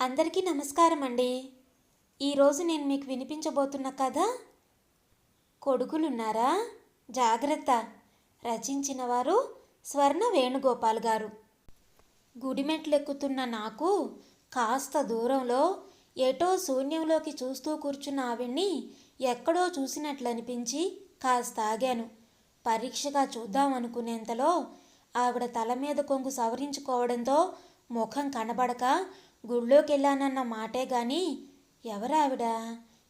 అందరికీ నమస్కారం అండి. ఈరోజు నేను మీకు వినిపించబోతున్న కథ కొడుకులున్నారా? జాగ్రత్త. రచించిన వారు స్వర్ణ వేణుగోపాల్ గారు. గుడిమెట్లెక్కుతున్న నాకు కాస్త దూరంలో ఎటో శూన్యంలోకి చూస్తూ కూర్చున్న ఆవిడ్ని ఎక్కడో చూసినట్లు అనిపించి కాస్త ఆగాను. పరీక్షగా చూద్దాం అనుకునేంతలో ఆవిడ తల మీద కొంగు సవరించుకోవడంతో ముఖం కనబడక గుళ్ళోకి వెళ్ళానన్న మాటే గాని ఎవరావిడ?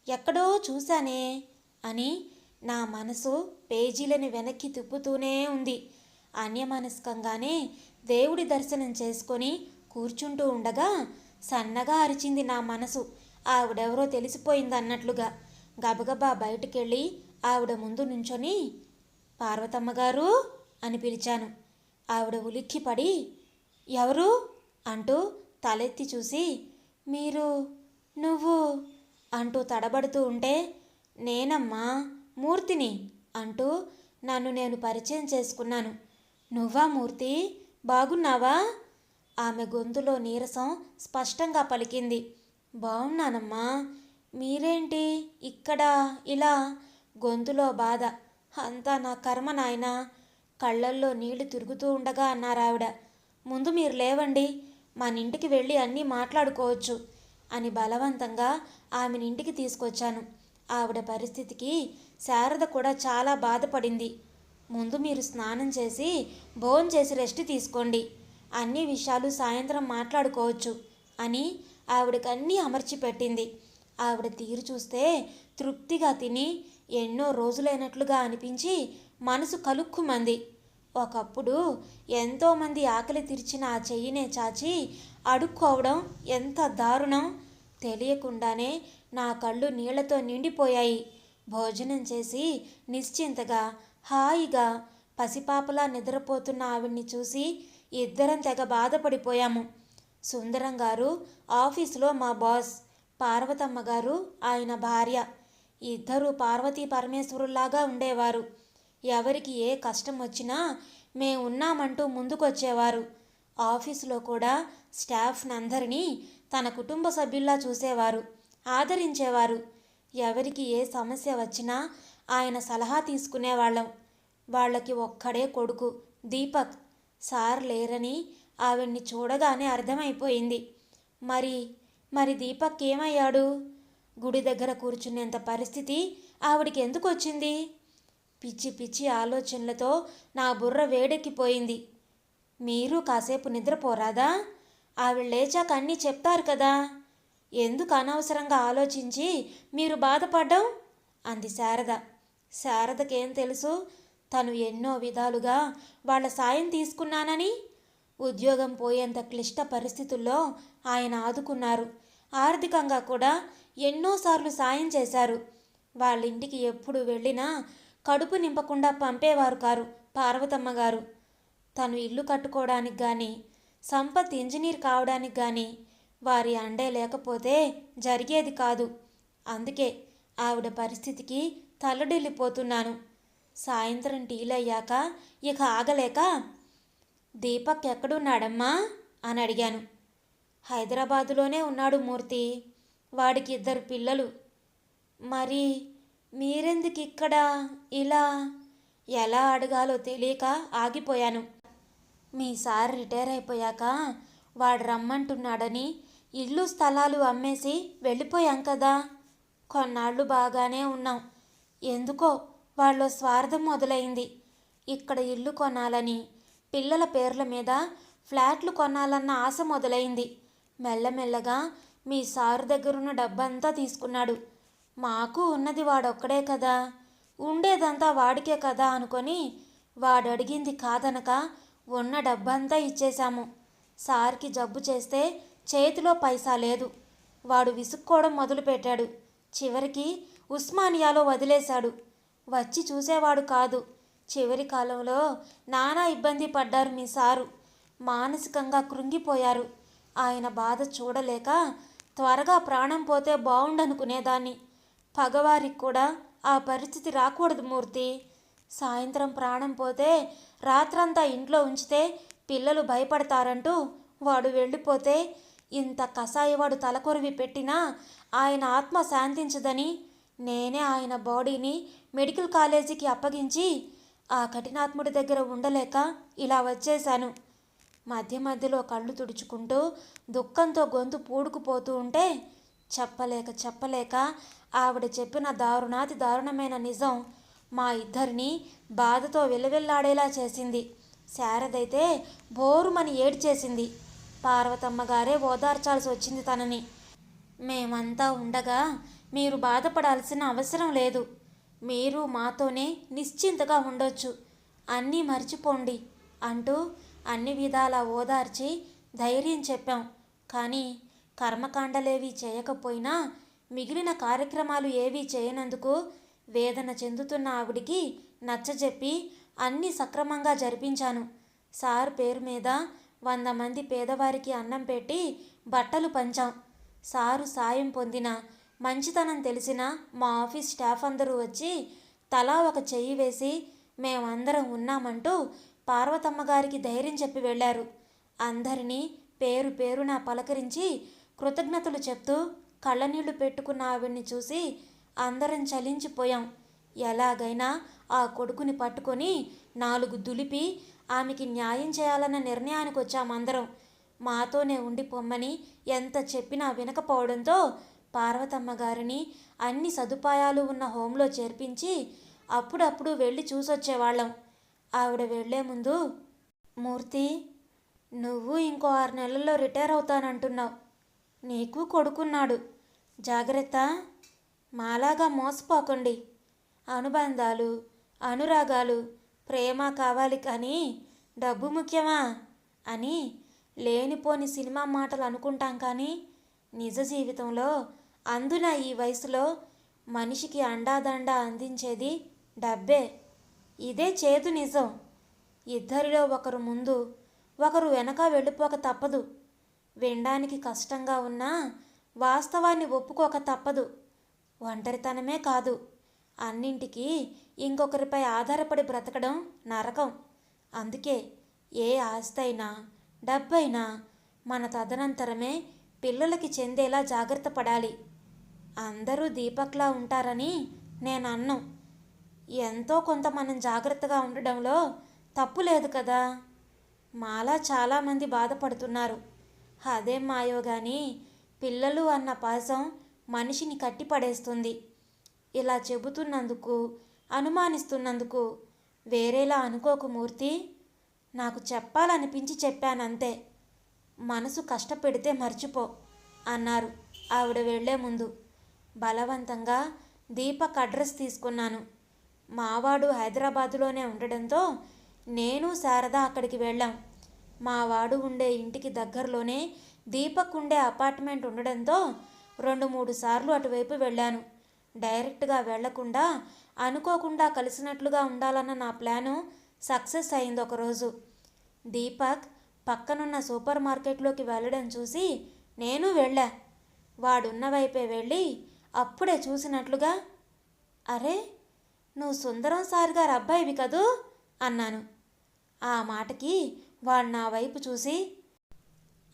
ఎక్కడో చూశానే అని నా మనసు పేజీలను వెనక్కి తిప్పుతూనే ఉంది. అన్యమనస్కంగానే దేవుడి దర్శనం చేసుకొని కూర్చుంటూ ఉండగా సన్నగా అరిచింది నా మనసు. ఆవిడెవరో తెలిసిపోయింది అన్నట్లుగా గబగబా బయటికెళ్ళి ఆవిడ ముందు నుంచొని పార్వతమ్మ గారు అని పిలిచాను. ఆవిడ ఉలిక్కిపడి ఎవరు? అంటూ తలెత్తి చూసి మీరు నువ్వు అంటూ తడబడుతూ ఉంటే నేనమ్మా మూర్తిని అంటూ నన్ను నేను పరిచయం చేసుకున్నాను. నువ్వా మూర్తి? బాగున్నావా? ఆమె గొంతులో నీరసం స్పష్టంగా పలికింది. బాగున్నానమ్మా మీరేంటి ఇక్కడ ఇలా? గొంతులో బాధ. అంతా నా కర్మ నాయనా. కళ్ళల్లో నీళ్ళు తిరుగుతూ ఉండగా అన్నారావిడ. ముందు మీరు లేవండి. మన ఇంటికి వెళ్ళి అన్నీ మాట్లాడుకోవచ్చు అని బలవంతంగా ఆమెను ఇంటికి తీసుకొచ్చాను. ఆవిడ పరిస్థితికి శారద కూడా చాలా బాధపడింది. ముందు మీరు స్నానం చేసి భోజనం చేసి రెస్ట్ తీసుకోండి. అన్ని విషయాలు సాయంత్రం మాట్లాడుకోవచ్చు అని ఆవిడకి అన్నీ అమర్చి పెట్టింది ఆవిడ తీరు చూస్తే తృప్తిగా తిని ఎన్నో రోజులైనట్లుగా అనిపించి మనసు కలుక్కుమంది. ఒకప్పుడు ఎంతోమంది ఆకలి తీర్చిన ఆ చెయ్యినే చాచి అడుక్కోవడం ఎంత దారుణం? తెలియకుండానే నా కళ్ళు నీళ్ళతో నిండిపోయాయి. భోజనం చేసి నిశ్చింతగా హాయిగా పసిపాపలా నిద్రపోతున్న ఆవిడ్ని చూసి ఇద్దరం తెగ బాధపడిపోయాము. సుందరం గారు ఆఫీసులో మా బాస్ పార్వతమ్మ గారు ఆయన భార్య. ఇద్దరూ పార్వతీ పరమేశ్వరుల్లాగా ఉండేవారు. ఎవరికి ఏ కష్టం వచ్చినా మేము ఉన్నామంటూ ముందుకొచ్చేవారు. ఆఫీసులో కూడా స్టాఫ్నందరినీ తన కుటుంబ సభ్యుల్లా చూసేవారు ఆదరించేవారు. ఎవరికి ఏ సమస్య వచ్చినా ఆయన సలహా తీసుకునేవాళ్ళం. వాళ్ళకి ఒక్కడే కొడుకు దీపక్. సార్ లేరని ఆవిడ్ని చూడగానే అర్థమైపోయింది. మరి మరి దీపక్ ఏమయ్యాడు? గుడి దగ్గర కూర్చునేంత పరిస్థితి ఆవిడికి ఎందుకు వచ్చింది పిచ్చి పిచ్చి ఆలోచనలతో నా బుర్ర వేడెక్కిపోయింది. మీరు కాసేపు నిద్రపోరాదా? ఆవిడ లేచాక అన్నీ చెప్తారు కదా. ఎందుకు అనవసరంగా ఆలోచించి మీరు బాధపడ్డం? అంది శారద. శారదకేం తెలుసు? తను ఎన్నో విధాలుగా వాళ్ళ సాయం తీసుకున్నానని. ఉద్యోగం పోయేంత క్లిష్ట పరిస్థితుల్లో ఆయన ఆదుకున్నారు. ఆర్థికంగా కూడా ఎన్నోసార్లు సాయం చేశారు. వాళ్ళ ఇంటికి ఎప్పుడు వెళ్ళినా కడుపు నింపకుండా పంపేవారు కారు పార్వతమ్మ గారు. తను ఇల్లు కట్టుకోవడానికి కానీ సంపత్ ఇంజనీర్ కావడానికి కానీ వారి అండే లేకపోతే జరిగేది కాదు. అందుకే ఆవిడ పరిస్థితికి తల్లడిల్లిపోతున్నాను. సాయంత్రం టీలయ్యాక ఇక ఆగలేక దీపక్ ఎక్కడున్నాడమ్మా? అని అడిగాను. హైదరాబాదులోనే ఉన్నాడు మూర్తి. వాడికి ఇద్దరు పిల్లలు. మరి మీరెందుకు ఇక్కడ? ఇలా? ఎలా అడగాలో తెలియక ఆగిపోయాను. మీ సార్ రిటైర్ అయిపోయాక వాడు రమ్మంటున్నాడని ఇల్లు స్థలాలు అమ్మేసి వెళ్ళిపోయాం కదా. కొన్నాళ్ళు బాగానే ఉన్నాం. ఎందుకో వాళ్ళ స్వార్థం మొదలైంది. ఇక్కడ ఇల్లు కొనాలని పిల్లల పేర్ల మీద ఫ్లాట్లు కొనాలన్న ఆశ మొదలైంది. మెల్లమెల్లగా మీ సారు దగ్గరున్న డబ్బంతా తీసుకున్నాడు. మాకు ఉన్నది వాడొక్కడే కదా. ఉండేదంతా వాడికే కదా అనుకొని వాడు అడిగింది కాదనక ఉన్న డబ్బంతా ఇచ్చేశాము. సార్కి జబ్బు చేస్తే చేతిలో పైసా లేదు. వాడు విసుక్కోవడం మొదలుపెట్టాడు. చివరికి ఉస్మానియాలో వదిలేశాడు. వచ్చి చూసేవాడు కాదు. చివరి కాలంలో నానా ఇబ్బంది పడ్డారు మీ సారు. మానసికంగా కృంగిపోయారు. ఆయన బాధ చూడలేక త్వరగా ప్రాణం పోతే బాగుండనుకునేదాన్ని పగవారికి కూడా ఆ పరిస్థితి రాకూడదు మూర్తి. సాయంత్రం ప్రాణం పోతే రాత్రంతా ఇంట్లో ఉంచితే పిల్లలు భయపడతారంటూ వాడు వెళ్ళిపోతే ఇంత కషాయవాడు తలకొరివి పెట్టినా ఆయన ఆత్మ శాంతించదని నేనే ఆయన బాడీని మెడికల్ కాలేజీకి అప్పగించి ఆ కఠినాత్ముడి దగ్గర ఉండలేక ఇలా వచ్చేశాను. మధ్య మధ్యలో కళ్ళు తుడుచుకుంటూ దుఃఖంతో గొంతు పూడుకుపోతూ ఉంటే చెప్పలేక చెప్పలేక ఆవిడ చెప్పిన దారుణాతి దారుణమైన నిజం మా ఇద్దరిని బాధతో వెల్లవెల్లాడేలా చేసింది. శారదైతే బోరుమని ఏడ్చేసింది. పార్వతమ్మ గారే ఓదార్చాల్సి వచ్చింది తనని. మేమంతా ఉండగా మీరు బాధపడాల్సిన అవసరం లేదు. మీరు మాతోనే నిశ్చింతగా ఉండొచ్చు. అన్నీ మర్చిపోండి అంటూ అన్ని విధాలా ఓదార్చి ధైర్యం చెప్పాం. కానీ కర్మకాండలేవి చేయకపోయినా మిగిలిన కార్యక్రమాలు ఏవీ చేయనందుకు వేదన చెందుతున్న ఆవిడికి నచ్చజెప్పి అన్నీ సక్రమంగా జరిపించాను. సార్ పేరు మీద వంద మంది పేదవారికి అన్నం పెట్టి బట్టలు పంచాం. సారు సాయం పొందిన మంచితనం తెలిసిన మా ఆఫీస్ స్టాఫ్ అందరూ వచ్చి తలా ఒక చెయ్యి వేసి మేమందరం ఉన్నామంటూ పార్వతమ్మ గారికి ధైర్యం చెప్పి వెళ్ళారు. అందరినీ పేరు పేరున పలకరించి కృతజ్ఞతలు చెప్తూ కళ్ళనీళ్ళు పెట్టుకున్న ఆవిడ్ని చూసి అందరం చలించిపోయాం. ఎలాగైనా ఆ కొడుకుని పట్టుకొని నాలుగు దులిపి ఆమెకి న్యాయం చేయాలన్న నిర్ణయానికి వచ్చామందరం మాతోనే ఉండిపోమ్మని ఎంత చెప్పినా వినకపోవడంతో పార్వతమ్మ గారిని అన్ని సదుపాయాలు ఉన్న హోంలో చేర్పించి అప్పుడప్పుడు వెళ్ళి చూసొచ్చేవాళ్ళం. ఆవిడ వెళ్ళే ముందు మూర్తి నువ్వు ఇంకో ఆరు నెలల్లో రిటైర్ అవుతానంటున్నావు. నీకు కొడుకున్నాడు. జాగ్రత్త. మాలాగా మోసపోకండి. అనుబంధాలు అనురాగాలు ప్రేమ కావాలి కానీ డబ్బు ముఖ్యమా? అని లేనిపోని సినిమా మాటలు అనుకుంటాం కానీ నిజ జీవితంలో అందున ఈ వయసులో మనిషికి అండాదండ అందించేది డబ్బే. ఇదే చేదు నిజం. ఇద్దరిలో ఒకరు ముందు ఒకరు వెనక వెళ్ళిపోక తప్పదు. వినడానికి కష్టంగా ఉన్నా వాస్తవాన్ని ఒప్పుకోక తప్పదు. ఒంటరితనమే కాదు. అన్నింటికీ ఇంకొకరిపై ఆధారపడి బ్రతకడం నరకం. అందుకే ఏ ఆస్తి అయినా డబ్బైనా మన తదనంతరమే పిల్లలకి చెందేలా జాగ్రత్త పడాలి. అందరూ దీపక్లా ఉంటారని నేను అన్నం ఎంతో కొంత మనం జాగ్రత్తగా ఉండడంలో తప్పు లేదు కదా. మాలా చాలామంది బాధపడుతున్నారు. అదే మాయో కానీ పిల్లలు అన్న పాసం మనిషిని కట్టిపడేస్తుంది. ఇలా చెబుతున్నందుకు అనుమానిస్తున్నందుకు వేరేలా అనుకోకు మూర్తి. నాకు చెప్పాలనిపించి చెప్పానంతే. మనసు కష్టపెడితే మర్చిపో అన్నారు ఆవిడ వెళ్ళే ముందు. బలవంతంగా దీపక్ అడ్రస్ తీసుకున్నాను. మావాడు హైదరాబాదులోనే ఉండడంతో నేను శారద అక్కడికి వెళ్ళాం. మా వాడు ఉండే ఇంటికి దగ్గరలోనే దీపక్ ఉండే అపార్ట్మెంట్ ఉండడంతో రెండు మూడు సార్లు అటువైపు వెళ్ళాను. డైరెక్ట్గా వెళ్ళకుండా అనుకోకుండా కలిసినట్లుగా ఉండాలన్న నా ప్లాను సక్సెస్ అయింది ఒకరోజు. దీపక్ పక్కనున్న సూపర్ మార్కెట్లోకి వెళ్ళడం చూసి నేను వెళ్ళా. వాడున్న వైపే వెళ్ళి అప్పుడే చూసినట్లుగా అరే నువ్వు సుందరం సార్ గారు అబ్బాయివి కదూ? అన్నాను. ఆ మాటకి వాడు నా వైపు చూసి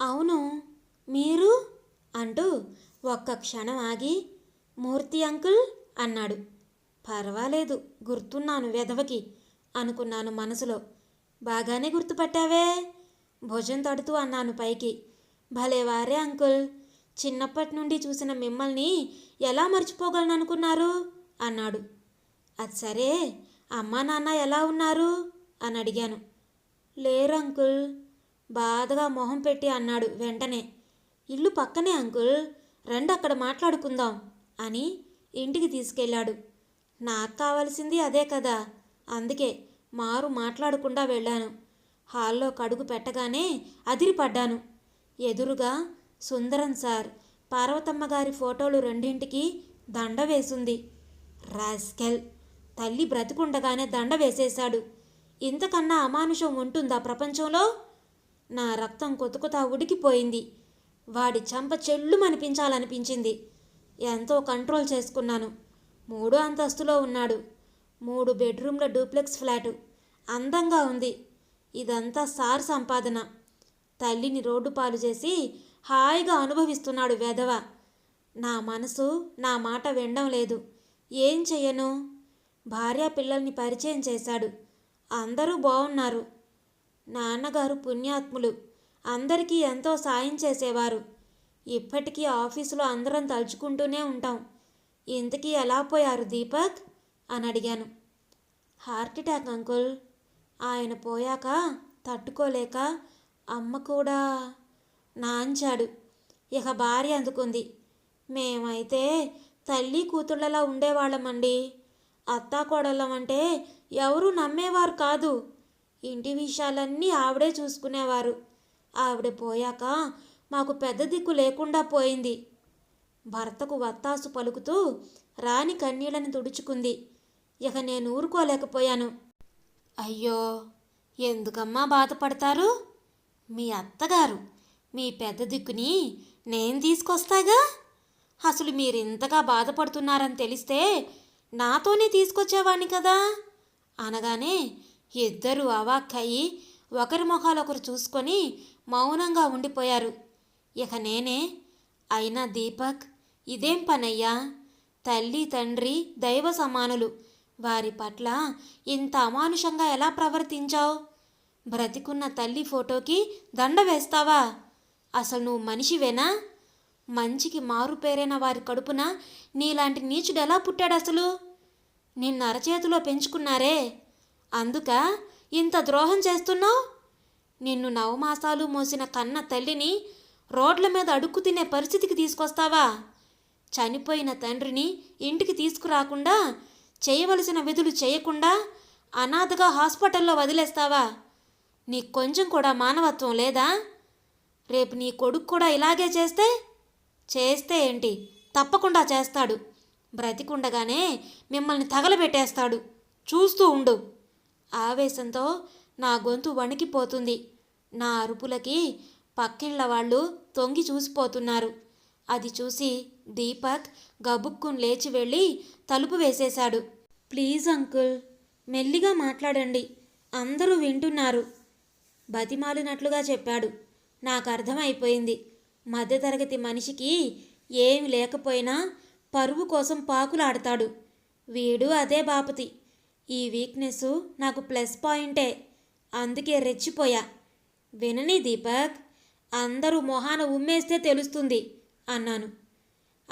అవును మీరు? అంటూ ఒక్క క్షణం ఆగి మూర్తి అంకుల్ అన్నాడు. పర్వాలేదు గుర్తున్నాను వెధవకి అనుకున్నాను మనసులో. బాగానే గుర్తుపట్టావే? భుజం తడుతూ అన్నాను పైకి. భలేవారే అంకుల్ చిన్నప్పటి నుండి చూసిన మిమ్మల్ని ఎలా మర్చిపోగలను అనుకున్నారు అన్నాడు. అది సరే అమ్మా నాన్న ఎలా ఉన్నారు? అని అడిగాను. లేరు అంకుల్. బాధగా మొహం పెట్టి అన్నాడు వెంటనే. ఇల్లు పక్కనే అంకుల్. రండి అక్కడ మాట్లాడుకుందాం అని ఇంటికి తీసుకెళ్ళాడు. నాకు కావాల్సింది అదే కదా. అందుకే మారు మాట్లాడకుండా వెళ్ళాను. హాల్లో కడుగు పెట్టగానే అదిరిపడ్డాను. ఎదురుగా సుందరం సార్ పార్వతమ్మ గారి ఫోటోలు రెండింటికి దండ వేసింది. రాస్కెల్ తల్లి బ్రతికుండగానే దండ వేసేశాడు. ఇంతకన్నా అమానుషం ఉంటుందా ప్రపంచంలో? నా రక్తం కొతుకుతా ఉడికిపోయింది. వాడి చంప చెల్లుమనిపించాలనిపించింది. ఎంతో కంట్రోల్ చేసుకున్నాను. మూడో అంతస్తులో ఉన్నాడు. మూడు బెడ్రూమ్ల డూప్లెక్స్ ఫ్లాటు. అందంగా ఉంది. ఇదంతా సార్ సంపాదన. తల్లిని రోడ్డు పాలు చేసి హాయిగా అనుభవిస్తున్నాడు వెధవ. నా మనసు నా మాట వినడం లేదు. ఏం చెయ్యను? భార్య పిల్లల్ని పరిచయం చేశాడు. అందరూ బాగున్నారు నాన్నగారు పుణ్యాత్ములు. అందరికీ ఎంతో సాయం చేసేవారు. ఇప్పటికీ ఆఫీసులో అందరం తలుచుకుంటూనే ఉంటాం. ఇంతకీ ఎలా పోయారు దీపక్? అని అడిగాను. Heart attack uncle. ఆయన పోయాక తట్టుకోలేక అమ్మ కూడా నాంచాడు. ఇక భార్య అందుకుంది. మేమైతే తల్లి కూతుళ్ళలా ఉండేవాళ్ళమండి. అత్తాకోడళ్ళం అంటే ఎవరూ నమ్మేవారు కాదు. ఇంటి విషయాలన్నీ ఆవిడే చూసుకునేవారు. ఆవిడ పోయాక మాకు పెద్ద దిక్కు లేకుండా పోయింది. భర్తకు వత్తాసు పలుకుతూ రాణి కన్నీళ్ళని తుడుచుకుంది. ఇక నేను ఊరుకోలేకపోయాను. అయ్యో ఎందుకమ్మా బాధపడతారు? మీ అత్తగారు మీ పెద్ద దిక్కుని నేను తీసుకొస్తాగా? అసలు మీరు ఇంతగా బాధపడుతున్నారని తెలిస్తే నాతోనే తీసుకొచ్చేవాణ్ణి కదా? అనగానే ఇద్దరు అవాక్కయ్యి ఒకరి మొహాలొకరు చూసుకొని మౌనంగా ఉండిపోయారు. ఇక నేనే అయినా దీపక్ ఇదేం పనయ్యా? తల్లి తండ్రి దైవ సమానులు వారి పట్ల ఇంత అమానుషంగా ఎలా ప్రవర్తించావు? బ్రతికున్న తల్లి ఫోటోకి దండ వేస్తావా? అసలు నువ్వు మనిషివేనా? మంచికి మారు పేరైన వారి కడుపున నీలాంటి నీచుడు ఎలా పుట్టాడు అసలు? నిన్ను అరచేతిలో పెంచుకున్నారే. అందుక ఇంత ద్రోహం చేస్తున్నావు? నిన్ను నవమాసాలు మోసిన కన్న తల్లిని రోడ్ల మీద అడుక్కు తినే పరిస్థితికి తీసుకొస్తావా? చనిపోయిన తండ్రిని ఇంటికి తీసుకురాకుండా చేయవలసిన విధులు చేయకుండా అనాథగా హాస్పిటల్లో వదిలేస్తావా? నీకు కొంచెం కూడా మానవత్వం లేదా? రేపు నీ కొడుకు కూడా ఇలాగే చేస్తే చేస్తే ఏంటి? తప్పకుండా చేస్తాడు. బ్రతికుండగానే మిమ్మల్ని తగలబెట్టేస్తాడు. చూస్తూ ఉండు. ఆవేశంతో నా గొంతు వణికిపోతుంది. నా అరుపులకి పక్కిళ్ళ వాళ్ళు తొంగి చూసిపోతున్నారు. అది చూసి దీపక్ గబుక్కుని లేచి వెళ్ళి తలుపు వేసేశాడు. ప్లీజ్ అంకుల్ మెల్లిగా మాట్లాడండి. అందరూ వింటున్నారు. బతిమాలినట్లుగా చెప్పాడు. నాకు అర్థమైపోయింది. మధ్యతరగతి మనిషికి ఏమి లేకపోయినా పరువు కోసం పాకులాడతాడు. వీడు అదే బాపతి. ఈ వీక్నెస్ నాకు ప్లస్ పాయింటే. అందుకే రెచ్చిపోయా. వినని దీపక్ అందరూ మొహాన ఉమ్మేస్తే తెలుస్తుంది అన్నాను.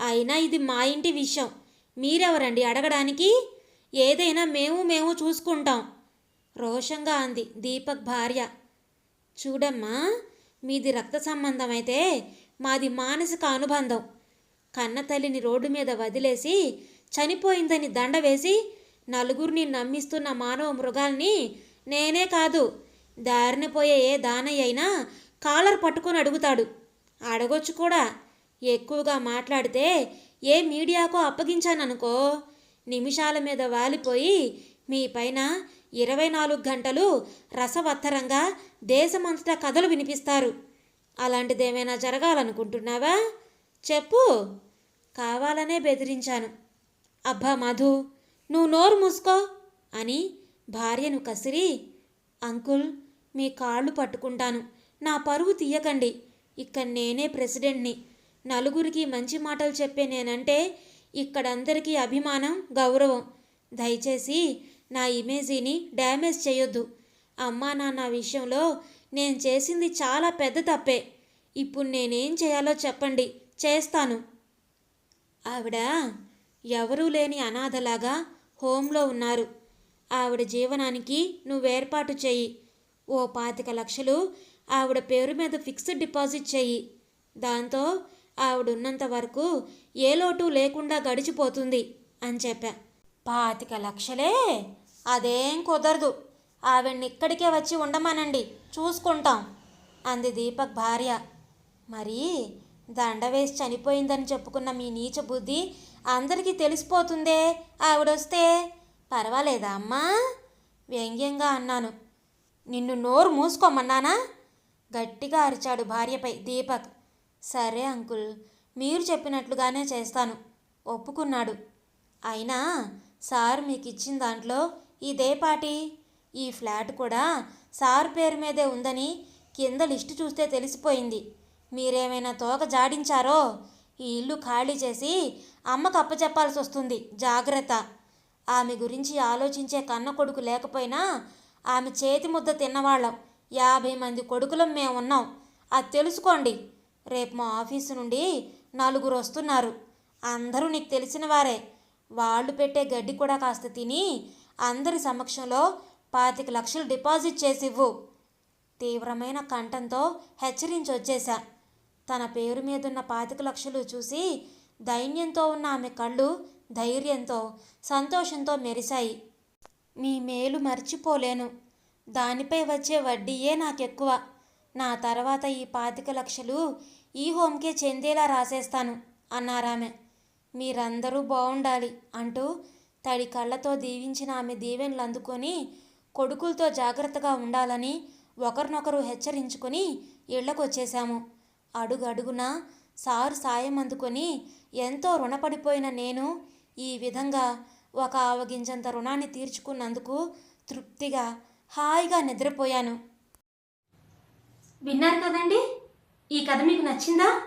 అయినా ఇది మా ఇంటి విషయం. మీరెవరండి అడగడానికి? ఏదైనా మేము మేము చూసుకుంటాం. రోషంగా అంది దీపక్ భార్య. చూడమ్మా మీది రక్త సంబంధం అయితే మాది మానసిక అనుబంధం. కన్న తల్లిని రోడ్డు మీద వదిలేసి చనిపోయిందని దండ వేసి నలుగురిని నమ్మిస్తున్న మానవ మృగాల్ని నేనే కాదు. దారిన పోయే ఏ దానయ్య అయినా కాలర్ పట్టుకొని అడుగుతాడు. అడగొచ్చు కూడా. ఎక్కువగా మాట్లాడితే ఏ మీడియాకో అప్పగించాననుకో. నిమిషాల మీద వాలిపోయి మీ పైన ఇరవై నాలుగు గంటలు రసవత్తరంగా దేశమంతటా కథలు వినిపిస్తారు. అలాంటిదేమైనా జరగాలనుకుంటున్నావా? చెప్పు. కావాలనే బెదిరించాను. అబ్బా మధు నువ్వు నోరు మూసుకో అని భార్యను కసిరి అంకుల్ మీ కాళ్ళు పట్టుకుంటాను. నా పరువు తీయకండి. ఇక్కడ నేనే ప్రెసిడెంట్ని. నలుగురికి మంచి మాటలు చెప్పే నేనంటే ఇక్కడందరికీ అభిమానం గౌరవం. దయచేసి నా ఇమేజీని డ్యామేజ్ చేయొద్దు. అమ్మా నాన్న విషయంలో నేను చేసింది చాలా పెద్ద తప్పే. ఇప్పుడు నేనేం చేయాలో చెప్పండి చేస్తాను. ఆవిడ ఎవరూ లేని అనాథలాగా హోంలో ఉన్నారు. ఆవిడ జీవనానికి నువ్వేర్పాటు చెయ్యి. ఓ పాతిక లక్షలు ఆవిడ పేరు మీద ఫిక్స్డ్ డిపాజిట్ చెయ్యి. దాంతో ఆవిడ ఉన్నంత వరకు ఏ లోటు లేకుండా గడిచిపోతుంది అని చెప్పా. పాతిక లక్షలే? అదేం కుదరదు. ఆవిడ్ని ఇక్కడికే వచ్చి ఉండమనండి. చూసుకుంటాం అంది దీపక్ భార్య. మరి దండ వేసి చనిపోయిందని చెప్పుకున్న మీ నీచ బుద్ధి అందరికీ తెలిసిపోతుందే ఆవిడొస్తే? పర్వాలేదా అమ్మా? వ్యంగ్యంగా అన్నాను. నిన్ను నోరు మూసుకోమన్నానా? గట్టిగా అరిచాడు భార్యపై దీపక్. సరే అంకుల్ మీరు చెప్పినట్లుగానే చేస్తాను ఒప్పుకున్నాడు. అయినా సార్ మీకు ఇచ్చిన దాంట్లో ఇదే పాటి? ఈ ఫ్లాట్ కూడా సార్ పేరు మీదే ఉందని కింద లిస్టు చూస్తే తెలిసిపోయింది. మీరేమైనా తోక జాడించారో? ఈ ఇల్లు ఖాళీ చేసి అమ్మకు అప్పచెప్పాల్సి వస్తుంది. జాగ్రత్త. ఆమె గురించి ఆలోచించే కన్న కొడుకు లేకపోయినా ఆమె చేతి ముద్ద తిన్నవాళ్ళం. యాభై మంది కొడుకులం మేము ఉన్నాం. అది తెలుసుకోండి. రేపు మా ఆఫీసు నుండి నలుగురు వస్తున్నారు. అందరూ నీకు తెలిసిన వారే. వాళ్ళు పెట్టే గడ్డి కూడా కాస్త తిని అందరి సమక్షంలో పాతిక లక్షలు డిపాజిట్ చేసివ్వు. తీవ్రమైన కంఠంతో హెచ్చరించి వచ్చేశా తన పేరు మీదున్న పాతిక లక్షలు చూసి దైన్యంతో ఉన్న ఆమె కళ్ళు ధైర్యంతో సంతోషంతో మెరిశాయి. మీ మేలు మర్చిపోలేను. దానిపై వచ్చే వడ్డీయే నాకెక్కువ. నా తర్వాత ఈ పాతిక లక్షలు ఈ హోమ్కే చెందేలా రాసేస్తాను అన్నారామె. మీరందరూ బాగుండాలి అంటూ తడి కళ్ళతో దీవించిన ఆమె దీవెనలు అందుకొని కొడుకులతో జాగ్రత్తగా ఉండాలని ఒకరినొకరు హెచ్చరించుకొని ఇళ్ళకొచ్చేశాము అడుగడుగున సారు సాయం అందుకొని ఎంతో రుణపడిపోయిన నేను ఈ విధంగా ఒక ఆవగింజంత రుణాన్ని తీర్చుకున్నందుకు తృప్తిగా హాయిగా నిద్రపోయాను. విన్నారు కదండి? ఈ కథ మీకు నచ్చిందా?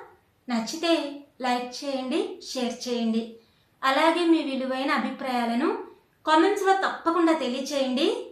నచ్చితే లైక్ చేయండి షేర్ చేయండి. అలాగే మీ విలువైన అభిప్రాయాలను కామెంట్స్లో తప్పకుండా తెలియచేయండి.